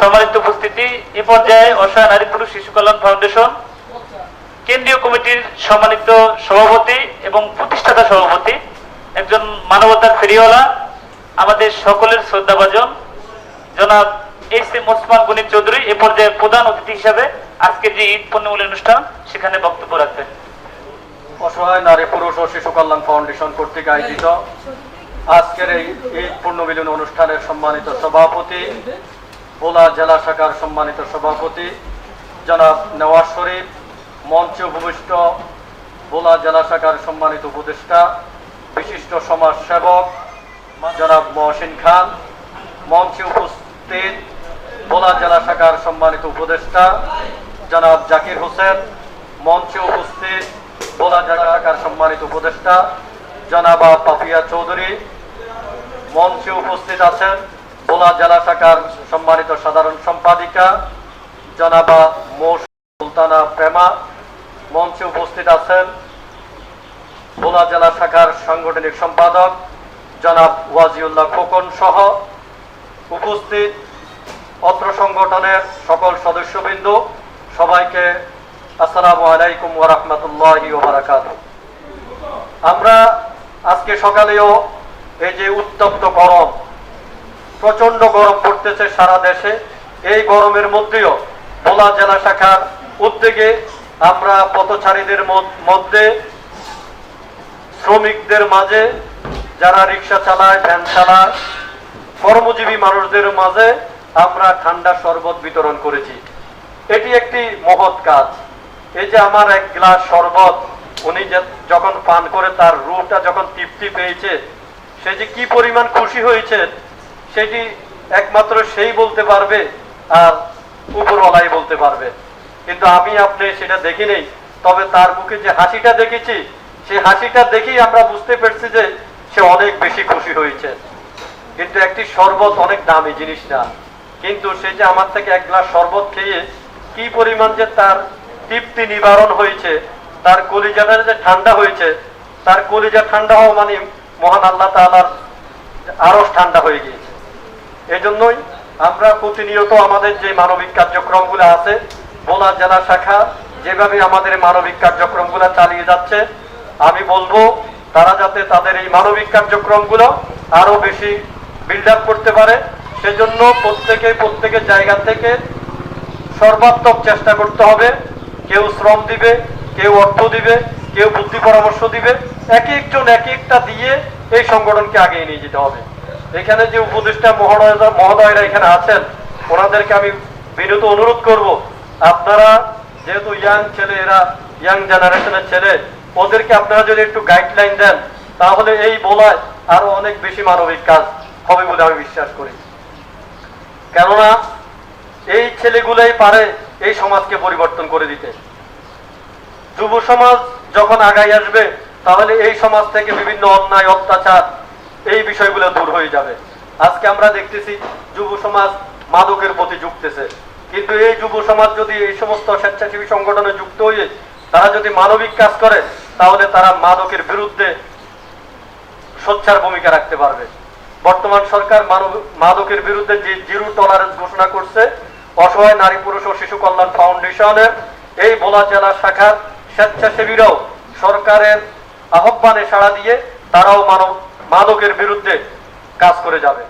সম্মানিত উপস্থিতি এ পর্যায়ে অসহায় নারী পুরুষ শিশু কল্যাণ ফাউন্ডেশন, কেন্দ্রীয় কমিটির সম্মানিত সভাপতি এবং প্রতিষ্ঠাতা সভাপতি, একজন মানবতার ফেরিওয়ালা, আমাদের সকলের শ্রদ্ধাভাজন, জনাব এইচ এম ওসমান গণিত চৌধুরী, এ পর্যায়ে প্রধান অতিথি হিসাবে আজকে যে ঈদ পণ্যমূল্য অনুষ্ঠান, সেখানে বক্তব্য রাখবেন। অসহায় নারী পুরুষ ও শিশু কল্যাণ ফাউন্ডেশন কর্তৃক আয়োজিত আজকের এই ঈদ পূর্ণমিলন অনুষ্ঠানের সম্মানিত সভাপতি ভোলা জেলা শাখার সম্মানিত সভাপতি জনাব নেওয়াজ শরীফ, মঞ্চে উপবিষ্ট ভোলা জেলা শাখার সম্মানিত উপদেষ্টা, বিশিষ্ট সমাজ সেবক জনাব মহসিন খান, মঞ্চে উপস্থিত ভোলা জেলা শাখার সম্মানিত উপদেষ্টা জনাব জাকির হোসেন, মঞ্চে উপস্থিত ভোলা জেলা শাখার সম্মানিত উপদেষ্টা জনাবা পাপিয়া চৌধুরী, মঞ্চে উপস্থিত আছেন ভোলা জেলা শাখার সম্মানিত সাধারণ সম্পাদিকা, জনাবা মোশ সুলতানা প্রেমা, মঞ্চে উপস্থিত আছেন ভোলা জেলা শাখার সাংগঠনিক সম্পাদক জনাব ওয়াজিউল্লাহ খোকন সহ উপস্থিত অত্র সংগঠনের সকল সদস্যবৃন্দ, সবাইকে আসসালামু আলাইকুম ওয়া রাহমাতুল্লাহি ওয়া বারাকাতুহু। আমরা আজকে সকালেও এই যে উত্তপ্ত গরম প্রচণ্ড গরম পড়তেছে সারা দেশে। এই গরমের মধ্যেও ভোলা জেলা শাখার উদ্যোগে আমরা পথচারীদের মধ্যে শ্রমিকদের মাঝে, যারা রিক্সা চালায়, ভ্যান চালায়, কর্মজীবী মানুষদের মাঝে আমরা ঠান্ডা শরবত বিতরণ করেছি। এটি একটি মহৎ কাজ। এই যে আমার এক গ্লাস শরবত, উনি যখন পান করে তার রুটা যখন তৃপ্তি পেয়েছে, সে যে কি পরিমাণ খুশি হয়েছে সেটি একমাত্র সেই বলতে পারবে আর উপরওয়ালাই বলতে পারবে। কিন্তু আমি আপনি সেটা দেখি নেই। তবে তার মুখে যে হাসিটা দেখেছি সেই হাসিটা দেখেই আমরা বুঝতে পেরেছি যে সে অনেক বেশি খুশি হয়েছে। কিন্তু একটি শরবত অনেক দামি জিনিস না। কিন্তু সে যে আমার থেকে এক গ্লাস শরবত খেয়ে কি পরিমাণ যে তার তৃপ্তি নিবারণ হয়েছে, তার কলিজাটা যে ঠান্ডা হয়েছে, তার কলিজা ঠান্ডা হওয়া মানে মহান আল্লাহ তাআলার আরও ঠান্ডা হয়ে গিয়েছে। এজন্যই আমরা প্রতিনিয়ত আমাদের যে মানবিক কার্যক্রমগুলো আছে ভোলা জেলা শাখা যেভাবে আমাদের মানবিক কার্যক্রমগুলো চালিয়ে যাচ্ছে, আমি বলব তারা যাতে তাদের এই মানবিক কার্যক্রমগুলো আরও বেশি বিল্ড আপ করতে পারে, সেজন্য প্রত্যেকে প্রত্যেকের জায়গা থেকে সর্বাত্মক চেষ্টা করতে হবে, কেউ শ্রম দিবে, কেউ অর্থ দিবে, কেউ বুদ্ধি পরামর্শ দিবে, এক একজন এক একটা দিয়ে এই সংগঠনকে আগিয়ে নিয়ে যেতে হবে। এখানে যে উপদেষ্টা মহোদয় মহোদয়রা এখানে আছেন, ওনাদেরকে আমি বিনীত অনুরোধ করব, আপনারা যেহেতু ইয়াং ছেলে, এরা ইয়াং জেনারেশনের ছেলে, ওদেরকে আপনারা যদি একটু গাইডলাইন দেন, তাহলে এই বলায় আরও অনেক বেশি মানবিক কাজ হবে বলে আমি বিশ্বাস করি। কেননা, এই ছেলেগুলাই পারে এই সমাজকে পরিবর্তন করে দিতে। যুব সমাজ যখন আগাই আসবে, তাহলে এই সমাজ থেকে বিভিন্ন অন্যায়, অত্যাচার এই বিষয়গুলো দূর হয়ে যাবে। আজকে আমরা দেখতেছি যুব সমাজ মাদকের প্রতি যুক্তেছে কিন্তু এই যুব সমাজ যদি এই সমস্ত স্বেচ্ছাসেবী সংগঠনে যুক্ত হয়ে তারা যদি মানবিক কাজ করে, তাহলে তারা মাদকের বিরুদ্ধে সোচ্চার ভূমিকা রাখতে পারবে। বর্তমান সরকার মাদকের বিরুদ্ধে যে জিরো টলারেন্স ঘোষণা করছে, অসহায় নারী, পুরুষ ও শিশু কল্যাণ ফাউন্ডেশনের এই ভোলা জেলা শাখার স্বেচ্ছাসেবীরাও সরকারের আহ্বানে সাড়া দিয়ে তারাও মানব মাদকের বিরুদ্ধে কাজ করে যাবে।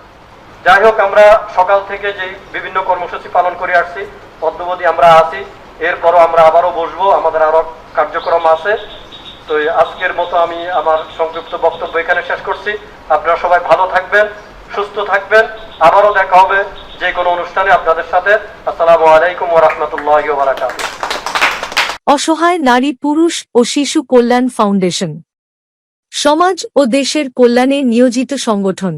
যাই হোক, আমরা সকাল থেকে যে বিভিন্ন কর্মসূচি পালন করে আসছি, পদ্মবতী আমরা আছি, এরপরও আমরা আবারও বসবো, আমাদের আরও কার্যক্রম আছে। তো আজকের মতো আমি আমার সংক্ষিপ্ত বক্তব্য এখানে শেষ করছি। আপনারা সবাই ভালো থাকবেন, সুস্থ থাকবেন। আবারও দেখা হবে যে কোনো অনুষ্ঠানে আপনাদের সাথে। আসসালামু আলাইকুম ওয়া রাহমাতুল্লাহি ওয়া অসহায় নারী, পুরুষ ও শিশু কল্যাণ ফাউন্ডেশন। সমাজ ও দেশের কল্যাণে নিয়োজিত সংগঠন।